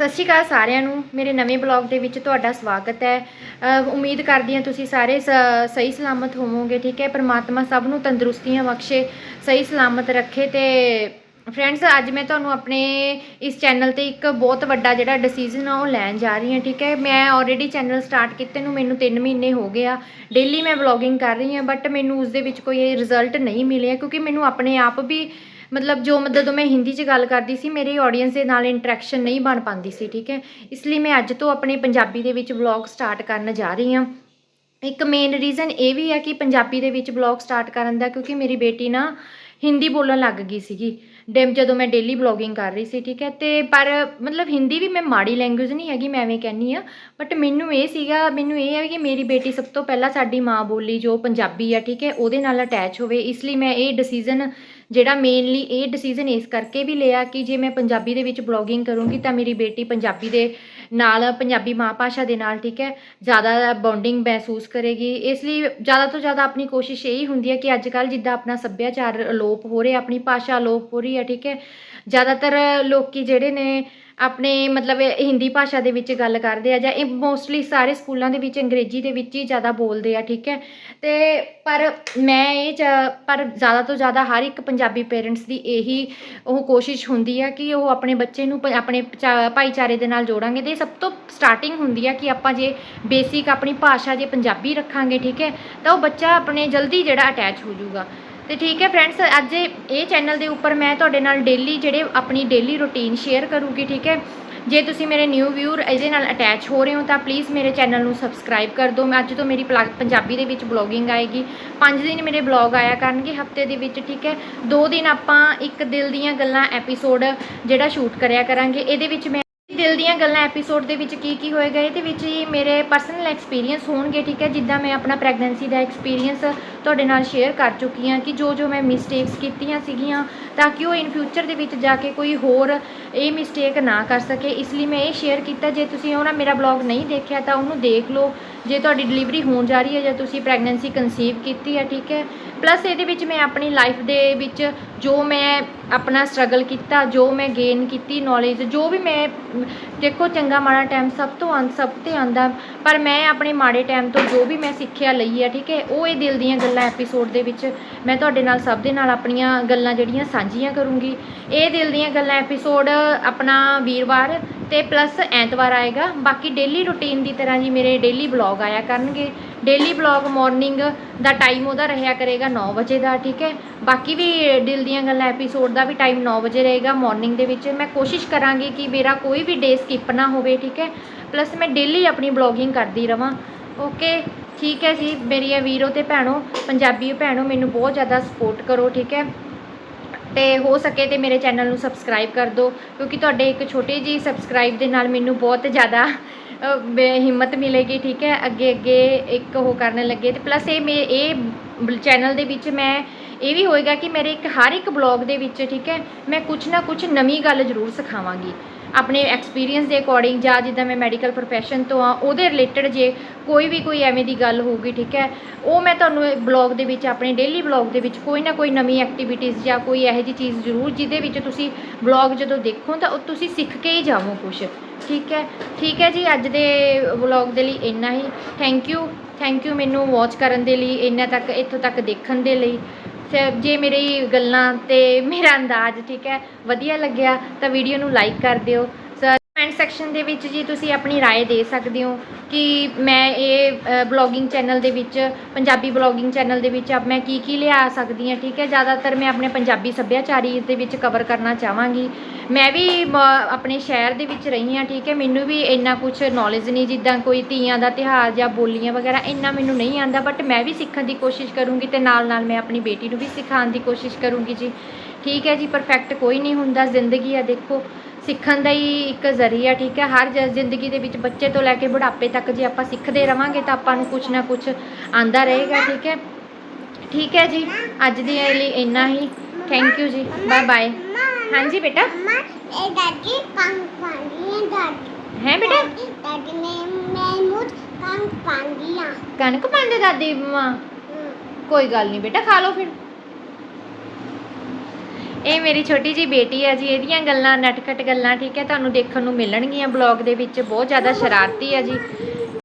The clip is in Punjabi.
ਸਤਿ ਸ਼੍ਰੀ ਅਕਾਲ ਸਾਰਿਆਂ ਨੂੰ। ਮੇਰੇ ਨਵੇਂ ਬਲੌਗ ਦੇ ਵਿੱਚ ਤੁਹਾਡਾ ਸਵਾਗਤ ਹੈ। ਉਮੀਦ ਕਰਦੀ ਹਾਂ ਤੁਸੀਂ ਸਾਰੇ ਸ- ਸਹੀ ਸਲਾਮਤ ਹੋਵੋਗੇ, ਠੀਕ ਹੈ? ਪ੍ਰਮਾਤਮਾ ਸਭ ਨੂੰ ਤੰਦਰੁਸਤੀਆਂ ਬਖਸ਼ੇ, ਸਹੀ ਸਲਾਮਤ ਰੱਖੇ ਤੇ ਫਰੈਂਡਸ, ਅੱਜ ਮੈਂ ਤੁਹਾਨੂੰ ਆਪਣੇ ਇਸ ਚੈਨਲ ਤੇ ਇੱਕ ਬਹੁਤ ਵੱਡਾ ਜਿਹੜਾ ਡਿਸੀਜਨ ਆ ਉਹ ਲੈਣ ਜਾ ਰਹੀ ਹਾਂ, ਠੀਕ ਹੈ? ਮੈਂ ਆਲਰੇਡੀ ਚੈਨਲ ਸਟਾਰਟ ਕੀਤੇ ਨੂੰ ਮੈਨੂੰ 3 ਮਹੀਨੇ ਹੋ ਗਏ ਆ। ਡੇਲੀ ਮੈਂ ਵਲੌਗਿੰਗ ਕਰ ਰਹੀ ਹਾਂ ਬਟ ਮੈਨੂੰ ਉਸ ਦੇ ਵਿੱਚ ਕੋਈ ਰਿਜ਼ਲਟ ਨਹੀਂ ਮਿਲਿਆ ਕਿਉਂਕਿ ਮੈਨੂੰ ਆਪਣੇ ਆਪ ਵੀ ਮਤਲਬ ਜੋ ਮਤਲਬ ਜਦੋਂ ਮੈਂ ਹਿੰਦੀ 'ਚ ਗੱਲ ਕਰਦੀ ਸੀ, ਮੇਰੀ ਆਡੀਅנס ਦੇ ਨਾਲ ਇੰਟਰੈਕਸ਼ਨ ਨਹੀਂ ਬਣ ਪਾਉਂਦੀ ਸੀ, ਠੀਕ ਹੈ? ਇਸ ਲਈ ਮੈਂ ਅੱਜ ਤੋਂ ਆਪਣੇ ਪੰਜਾਬੀ ਦੇ ਵਿੱਚ ਵਲੌਗ ਸਟਾਰਟ ਕਰਨ ਜਾ ਰਹੀ ਹਾਂ। ਇੱਕ ਮੇਨ ਰੀਜ਼ਨ ਇਹ ਵੀ ਹੈ ਕਿ ਪੰਜਾਬੀ ਦੇ ਵਿੱਚ ਵਲੌਗ ਸਟਾਰਟ ਕਰਨ ਦਾ, ਕਿਉਂਕਿ ਮੇਰੀ ਬੇਟੀ ਨਾ ਹਿੰਦੀ ਬੋਲਣ ਲੱਗ ਗਈ ਸੀਗੀ। ਡੇਮ ਜਦੋਂ ਮੈਂ ਡੇਲੀ ਵਲੌਗਿੰਗ ਕਰ ਰਹੀ ਸੀ, ਠੀਕ ਹੈ? ਤੇ ਪਰ ਮਤਲਬ ਹਿੰਦੀ ਵੀ ਮੈਂ ਮਾੜੀ ਲੈਂਗੁਏਜ ਨਹੀਂ ਹੈਗੀ, ਮੈਂ ਐਵੇਂ ਕਹਿੰਨੀ ਆ ਬਟ ਮੈਨੂੰ ਇਹ ਸੀਗਾ, ਮੈਨੂੰ ਇਹ ਹੈ ਕਿ ਮੇਰੀ ਬੇਟੀ ਸਭ ਤੋਂ ਪਹਿਲਾਂ ਸਾਡੀ ਮਾਂ ਬੋਲੀ ਜੋ ਪੰਜਾਬੀ ਆ, ਠੀਕ ਹੈ? ਉਹਦੇ ਨਾਲ ਅਟੈਚ ਹੋਵੇ। ਇਸ ਲਈ ਮੈਂ ਇਹ ਡਿਸੀਜਨ ਜਿਹੜਾ ਮੇਨਲੀ ਇਹ ਡਿਸੀਜਨ ਇਸ ਕਰਕੇ ਵੀ ਲਿਆ ਕਿ ਜੇ ਮੈਂ ਪੰਜਾਬੀ ਦੇ ਵਿੱਚ ਬਲੌਗਿੰਗ ਕਰੂੰਗੀ ਤਾਂ ਮੇਰੀ ਬੇਟੀ ਪੰਜਾਬੀ ਦੇ ਨਾਲ, ਪੰਜਾਬੀ ਮਾਂ ਭਾਸ਼ਾ ਦੇ ਨਾਲ, ਠੀਕ ਹੈ, ਜ਼ਿਆਦਾ ਬੌਂਡਿੰਗ ਮਹਿਸੂਸ ਕਰੇਗੀ। ਇਸ ਲਈ ਜ਼ਿਆਦਾ ਤੋਂ ਜ਼ਿਆਦਾ ਆਪਣੀ ਕੋਸ਼ਿਸ਼ ਇਹੀ ਹੁੰਦੀ ਹੈ ਕਿ ਅੱਜ ਕੱਲ੍ਹ ਜਿੱਦਾਂ ਆਪਣਾ ਸੱਭਿਆਚਾਰ ਅਲੋਪ ਹੋ ਰਿਹਾ, ਆਪਣੀ ਭਾਸ਼ਾ ਅਲੋਪ ਹੋ ਰਹੀ ਹੈ, ਠੀਕ ਹੈ। ਜ਼ਿਆਦਾਤਰ ਲੋਕੀ ਜਿਹੜੇ ਨੇ ਆਪਣੇ ਮਤਲਬ ਹਿੰਦੀ ਭਾਸ਼ਾ ਦੇ ਵਿੱਚ ਗੱਲ ਕਰਦੇ ਆ ਜਾਂ ਇਹ ਮੋਸਟਲੀ ਸਾਰੇ ਸਕੂਲਾਂ ਦੇ ਵਿੱਚ ਅੰਗਰੇਜ਼ੀ ਦੇ ਵਿੱਚ ਹੀ ਜ਼ਿਆਦਾ ਬੋਲਦੇ ਆ, ਠੀਕ ਹੈ? ਤੇ ਪਰ ਮੈਂ ਇਹ ਚ- ਪਰ ਜ਼ਿਆਦਾ ਤੋਂ ਜ਼ਿਆਦਾ ਹਰ ਇੱਕ ਪੰਜਾਬੀ ਪੇਰੈਂਟਸ ਦੀ ਇਹੀ ਉਹ ਕੋਸ਼ਿਸ਼ ਹੁੰਦੀ ਆ ਕਿ ਉਹ ਆਪਣੇ ਬੱਚੇ ਨੂੰ ਪ- ਆਪਣੇ ਪਚਾ- ਭਾਈਚਾਰੇ ਦੇ ਨਾਲ ਜੋੜਾਂਗੇ ਤੇ ਇਹ ਸਭ ਤੋਂ ਸਟਾਰਟਿੰਗ ਹੁੰਦੀ ਆ ਕਿ ਆਪਾਂ ਜੇ ਬੇਸਿਕ ਆਪਣੀ ਭਾਸ਼ਾ ਜੇ ਪੰਜਾਬੀ ਰੱਖਾਂਗੇ, ਠੀਕ ਹੈ? ਤਾਂ ਉਹ ਬੱਚਾ ਆਪਣੇ ਜਲਦੀ ਜਿਹੜਾ ਅਟੈਚ ਹੋ ਜਾਊਗਾ। ਤੇ ਠੀਕ ਹੈ ਫਰੈਂਡਸ ਅੱਜ ਇਹ ਚੈਨਲ ਦੇ ਉੱਪਰ ਮੈਂ ਤੁਹਾਡੇ ਨਾਲ ਡੇਲੀ ਜਿਹੜੇ ਆਪਣੀ ਡੇਲੀ ਰੁਟੀਨ ਸ਼ੇਅਰ ਕਰੂਗੀ, ਠੀਕ ਹੈ? ਜੇ ਤੁਸੀਂ ਮੇਰੇ ਨਿਊ ਵਿਊਰ ਇਹਦੇ ਨਾਲ ਅਟੈਚ ਹੋ ਰਹੇ ਹੋ, ਤਾਂ ਪਲੀਜ਼ ਮੇਰੇ ਚੈਨਲ ਨੂੰ ਸਬਸਕ੍ਰਾਈਬ ਕਰ ਦਿਓ। ਮੈਂ ਅੱਜ ਤੋਂ ਮੇਰੀ ਪਲਾ- ਪੰਜਾਬੀ ਦੇ ਵਿੱਚ ਬਲੌਗਿੰਗ ਆਏਗੀ। 5 ਦਿਨ ਮੇਰੇ ਬਲੌਗ ਆਇਆ ਕਰਨਗੇ ਹਫ਼ਤੇ ਦੇ ਵਿੱਚ, ਠੀਕ ਹੈ? 2 ਦਿਨ ਆਪਾਂ ਇੱਕ ਦਿਲ ਦੀਆਂ ਗੱਲਾਂ ਐਪੀਸੋਡ ਜਿਹੜਾ ਸ਼ੂਟ ਕਰਿਆ ਕਰਾਂਗੇ, ਇਹਦੇ ਵਿੱਚ ਮੈਂ ਦਿਲ ਦੀਆਂ ਗੱਲਾਂ ਐਪੀਸੋਡ ਦੇ ਵਿੱਚ ਕੀ ਕੀ ਹੋਏਗਾ ਇਹਦੇ ਵਿੱਚ ਹੀ ਮੇਰੇ ਪਰਸਨਲ ਐਕਸਪੀਰੀਅੰਸ ਹੋਣਗੇ, ਠੀਕ ਹੈ? ਜਿੱਦਾਂ ਮੈਂ ਆਪਣਾ ਪ੍ਰੈਗਨੈਂਸੀ ਦਾ ਐਕਸਪੀਰੀਅੰਸ ਤੁਹਾਡੇ ਨਾਲ ਸ਼ੇਅਰ ਕਰ ਚੁੱਕੀ ਹਾਂ ਕਿ ਜੋ ਜੋ ਮੈਂ ਮਿਸਟੇਕਸ ਕੀਤੀਆਂ ਸੀਗੀਆਂ ਤਾਂ ਕਿ ਉਹ ਇਨ ਫਿਊਚਰ ਦੇ ਵਿੱਚ ਜਾ ਕੇ ਕੋਈ ਹੋਰ ਇਹ ਮਿਸਟੇਕ ਨਾ ਕਰ ਸਕੇ। ਇਸ ਲਈ ਮੈਂ ਇਹ ਸ਼ੇਅਰ ਕੀਤਾ, ਜੇ ਤੁਸੀਂ ਉਹ ਨਾ ਮੇਰਾ ਬਲੌਗ ਨਹੀਂ ਦੇਖਿਆ ਤਾਂ ਉਹਨੂੰ ਦੇਖ ਲਓ। ਜੇ ਤੁਹਾਡੀ ਡਿਲੀਵਰੀ ਹੋਣ ਜਾ ਰਹੀ ਹੈ ਜਾਂ ਤੁਸੀਂ ਪ੍ਰੈਗਨੈਂਸੀ ਕਨਸੀਵ ਕੀਤੀ ਹੈ, ਠੀਕ ਹੈ। ਪਲੱਸ ਇਹਦੇ ਵਿੱਚ ਮੈਂ ਆਪਣੀ ਲਾਈਫ ਦੇ ਵਿੱਚ ਜੋ ਮੈਂ ਆਪਣਾ ਸਟਰਗਲ ਕੀਤਾ, ਜੋ ਮੈਂ ਗੇਨ ਕੀਤੀ ਨੌਲੇਜ ਜੋ ਵੀ ਮੈਂ, ਦੇਖੋ ਚੰਗਾ ਮਾੜਾ ਟਾਈਮ ਸਭ ਤੋਂ ਅੰਤ ਸਭ ਤੇ ਆਂਦਾ, ਪਰ ਮੈਂ ਆਪਣੇ ਮਾੜੇ ਟਾਈਮ ਤੋਂ ਜੋ ਵੀ ਮੈਂ ਸਿੱਖਿਆ ਲਈ ਹੈ, ਠੀਕ ਹੈ, ਉਹ ਇਹ ਦਿਲ ਦੀਆਂ ਗੱਲਾਂ ਐਪੀਸੋਡ ਦੇ ਵਿੱਚ ਮੈਂ ਤੁਹਾਡੇ ਨਾਲ ਸਭ ਦੇ ਨਾਲ ਆਪਣੀਆਂ ਗੱਲਾਂ ਜਿਹੜੀਆਂ ਸਾਂਝੀਆਂ ਕਰੂੰਗੀ। ਇਹ ਦਿਲ ਦੀਆਂ ਗੱਲਾਂ ਐਪੀਸੋਡ ਆਪਣਾ ਵੀਰਵਾਰ ਤੇ ਪਲੱਸ ਐਤਵਾਰ ਆਏਗਾ। ਬਾਕੀ ਡੇਲੀ ਰੁਟੀਨ ਦੀ ਤਰ੍ਹਾਂ ਜੀ ਮੇਰੇ ਡੇਲੀ ਬਲੌਗ ਆਇਆ ਕਰਨਗੇ। ਡੇਲੀ ਬਲੌਗ ਮਾਰਨਿੰਗ ਦਾ ਟਾਈਮ ਉਹਦਾ ਰਹਿਆ ਕਰੇਗਾ 9 ਵਜੇ ਦਾ, ਠੀਕ ਹੈ? ਬਾਕੀ ਵੀ ਦਿਲ ਦੀਆਂ ਗੱਲਾਂ ਐਪੀਸੋਡ ਦਾ ਵੀ ਟਾਈਮ 9 ਵਜੇ ਰਹੇਗਾ ਮਾਰਨਿੰਗ ਦੇ ਵਿੱਚ। ਮੈਂ ਕੋਸ਼ਿਸ਼ ਕਰਾਂਗੀ ਕਿ ਮੇਰਾ ਕੋਈ ਵੀ ਡੇ ਸਕਿਪ ਨਾ ਹੋਵੇ, ਠੀਕ ਹੈ? ਪਲੱਸ ਮੈਂ ਡੇਲੀ ਆਪਣੀ ਬਲੌਗਿੰਗ ਕਰਦੀ ਰਵਾਂ। ਓਕੇ ਠੀਕ ਹੈ ਜੀ, ਮੇਰੀਆਂ ਵੀਰੋ ਤੇ ਭੈਣੋ, ਪੰਜਾਬੀ ਭੈਣੋ, ਮੈਨੂੰ ਬਹੁਤ ਜ਼ਿਆਦਾ ਸਪੋਰਟ ਕਰੋ, ਠੀਕ ਹੈ? ਤੇ ਹੋ ਸਕੇ ਤੇ ਮੇਰੇ ਚੈਨਲ ਨੂੰ ਸਬਸਕ੍ਰਾਈਬ ਕਰ ਦਿਓ, ਕਿਉਂਕਿ ਤੁਹਾਡੇ ਇੱਕ ਛੋਟੀ ਜੀ ਸਬਸਕ੍ਰਾਈਬ ਦੇ ਨਾਲ ਮੈਨੂੰ ਬਹੁਤ ਜ਼ਿਆਦਾ ਹਿੰਮਤ ਮਿਲੇਗੀ, ਠੀਕ ਹੈ? ਅੱਗੇ ਅੱਗੇ ਇੱਕ ਉਹ ਕਰਨ ਲੱਗੇ ਤੇ ਪਲੱਸ ਇਹ ਮੇ, ਇਹ ਚੈਨਲ ਦੇ ਵਿੱਚ ਮੈਂ ਇਹ ਵੀ ਹੋਏਗਾ ਕਿ ਮੇਰੇ ਇੱਕ ਹਰ ਇੱਕ ਬਲੌਗ ਦੇ ਵਿੱਚ, ਠੀਕ ਹੈ, ਮੈਂ ਕੁਝ ਨਾ ਕੁਝ ਨਵੀਂ ਗੱਲ ਜ਼ਰੂਰ ਸਿਖਾਵਾਂਗੀ। ਆਪਣੇ ਐਕਸਪੀਰੀਅੰਸ ਦੇ ਅਕੋਰਡਿੰਗ ਜਾਂ ਜਿੱਦਾਂ ਮੈਂ ਮੈਡੀਕਲ ਪ੍ਰੋਫੈਸ਼ਨ ਤੋਂ ਆ ਉਹਦੇ ਰਿਲੇਟਡ ਜੇ ਕੋਈ ਵੀ ਕੋਈ ਐਵੇਂ ਦੀ ਗੱਲ ਹੋਊਗੀ, ਠੀਕ ਹੈ, ਉਹ ਮੈਂ ਤੁਹਾਨੂੰ ਬਲੌਗ ਦੇ ਵਿੱਚ, ਆਪਣੇ ਡੇਲੀ ਬਲੌਗ ਦੇ ਵਿੱਚ ਕੋਈ ਨਾ ਕੋਈ ਨਵੀਂ ਐਕਟੀਵਿਟੀਜ਼ ਜਾਂ ਕੋਈ ਇਹੋ ਜਿਹੀ ਚੀਜ਼ ਜ਼ਰੂਰ ਜਿਹਦੇ ਵਿੱਚ ਤੁਸੀਂ ਬਲੌਗ ਜਦੋਂ ਦੇਖੋ ਤਾਂ ਉਹ ਤੁਸੀਂ ਸਿੱਖ ਕੇ ਹੀ ਜਾਵੋ ਕੁਝ ਠੀਕ ਹੈ। ਠੀਕ ਹੈ ਜੀ, ਅੱਜ ਦੇ ਵਲੌਗ ਦੇ ਲਈ ਇੰਨਾ ਹੀ। ਥੈਂਕ ਯੂ ਥੈਂਕ ਯੂ ਮੈਨੂੰ ਵਾਚ ਕਰਨ ਦੇ ਲਈ, ਇੰਨਾ ਤੱਕ, ਇੱਥੋਂ ਤੱਕ ਦੇਖਣ ਦੇ ਲਈ। ਜੇ ਮੇਰੀ ਗੱਲਾਂ ਤੇ ਮੇਰਾ ਅੰਦਾਜ਼ ਠੀਕ ਹੈ, ਵਧੀਆ ਲੱਗਿਆ ਤਾਂ ਵੀਡੀਓ ਨੂੰ ਲਾਈਕ ਕਰ ਦਿਓ। ਕਮੈਂਟ ਸੈਕਸ਼ਨ ਦੇ ਵਿੱਚ ਜੀ ਤੁਸੀਂ ਆਪਣੀ ਰਾਏ ਦੇ ਸਕਦੇ ਹੋ ਕਿ ਮੈਂ ਇਹ ਬਲੌਗਿੰਗ ਚੈਨਲ ਦੇ ਵਿੱਚ, ਪੰਜਾਬੀ ਬਲੌਗਿੰਗ ਚੈਨਲ ਦੇ ਵਿੱਚ ਆਪ ਮੈਂ ਕੀ ਕੀ ਲਿਆ ਸਕਦੀ ਹਾਂ, ਠੀਕ ਹੈ? ਜ਼ਿਆਦਾਤਰ ਮੈਂ ਆਪਣੇ ਪੰਜਾਬੀ ਸੱਭਿਆਚਾਰ ਇਸ ਦੇ ਵਿੱਚ ਕਵਰ ਕਰਨਾ ਚਾਹਾਂਗੀ। ਮੈਂ ਵੀ ਆਪਣੇ ਸ਼ਹਿਰ ਦੇ ਵਿੱਚ ਰਹੀ ਹਾਂ, ਠੀਕ ਹੈ? ਮੈਨੂੰ ਵੀ ਇੰਨਾ ਕੁਝ ਨੌਲੇਜ ਨਹੀਂ ਜਿੱਦਾਂ ਕੋਈ ਤੀਆਂ ਦਾ ਤਿਹਾਰ ਜਾਂ ਬੋਲੀਆਂ ਵਗੈਰਾ, ਇੰਨਾ ਮੈਨੂੰ ਨਹੀਂ ਆਂਦਾ ਬਟ ਮੈਂ ਵੀ ਸਿੱਖਣ ਦੀ ਕੋਸ਼ਿਸ਼ ਕਰੂੰਗੀ ਤੇ ਨਾਲ ਨਾਲ ਮੈਂ ਆਪਣੀ ਬੇਟੀ ਨੂੰ ਵੀ ਸਿਖਾਉਣ ਦੀ ਕੋਸ਼ਿਸ਼ ਕਰੂੰਗੀ ਜੀ। ਠੀਕ ਹੈ ਜੀ ਪਰਫੈਕਟ ਕੋਈ ਨਹੀਂ ਹੁੰਦਾ ਜ਼ਿੰਦਗੀ ਆ ਦੇਖੋ। ਸਿੱਖਣ ਦਾ ਹੀ ਇੱਕ ਜ਼ਰੀਆ ਠੀਕ ਹੈ? ਹਰ ਜ ਜ਼ਿੰਦਗੀ ਦੇ ਵਿੱਚ ਬੱਚੇ ਤੋਂ ਲੈ ਕੇ ਬੁਢਾਪੇ ਤੱਕ ਜੇ ਆਪਾਂ ਸਿੱਖਦੇ ਰਵਾਂਗੇ ਤਾਂ ਆਪਾਂ ਨੂੰ ਕੁਝ ਨਾ ਕੁਝ ਆਂਦਾ ਰਹੇਗਾ ਠੀਕ ਹੈ? ਠੀਕ ਹੈ ਜੀ ਅੱਜ ਦੇ ਲਈ ਇੰਨਾ ਹੀ। ਥੈਂਕ ਯੂ ਜੀ ਬਾਏ ਬਾਏ ਹਾਂਜੀ ਬੇਟਾ? ਇਹ ਦਾਦੀ ਕੰਗ ਪਾਉਂਦੀ ਹੈ ਦਾਦੀ ਹੈ ਬੇਟਾ? ਦਾਦੀ ਨੇ ਮੈਨੂੰ ਕੰਗ ਪਾਉਂਦੀ ਆ ਕਣਕ ਪਾਉਂਦੇ ਦਾਦੀ ਮਾਂ। ਕੋਈ ਗੱਲ ਨਹੀਂ ਬੇਟਾ ਖਾ ਲਓ ਫਿਰ। ਇਹ ਮੇਰੀ ਛੋਟੀ ਜੀ ਬੇਟੀ ਹੈ ਜੀ, ਇਹਦੀਆਂ ਗੱਲਾਂ, ਨਟਖਟ ਗੱਲਾਂ, ਠੀਕ ਹੈ, ਤੁਹਾਨੂੰ ਦੇਖਣ ਨੂੰ ਮਿਲਣਗੀਆਂ ਬਲੌਗ ਦੇ ਵਿੱਚ, ਬਹੁਤ ਜ਼ਿਆਦਾ ਸ਼ਰਾਰਤੀ ਹੈ ਜੀ।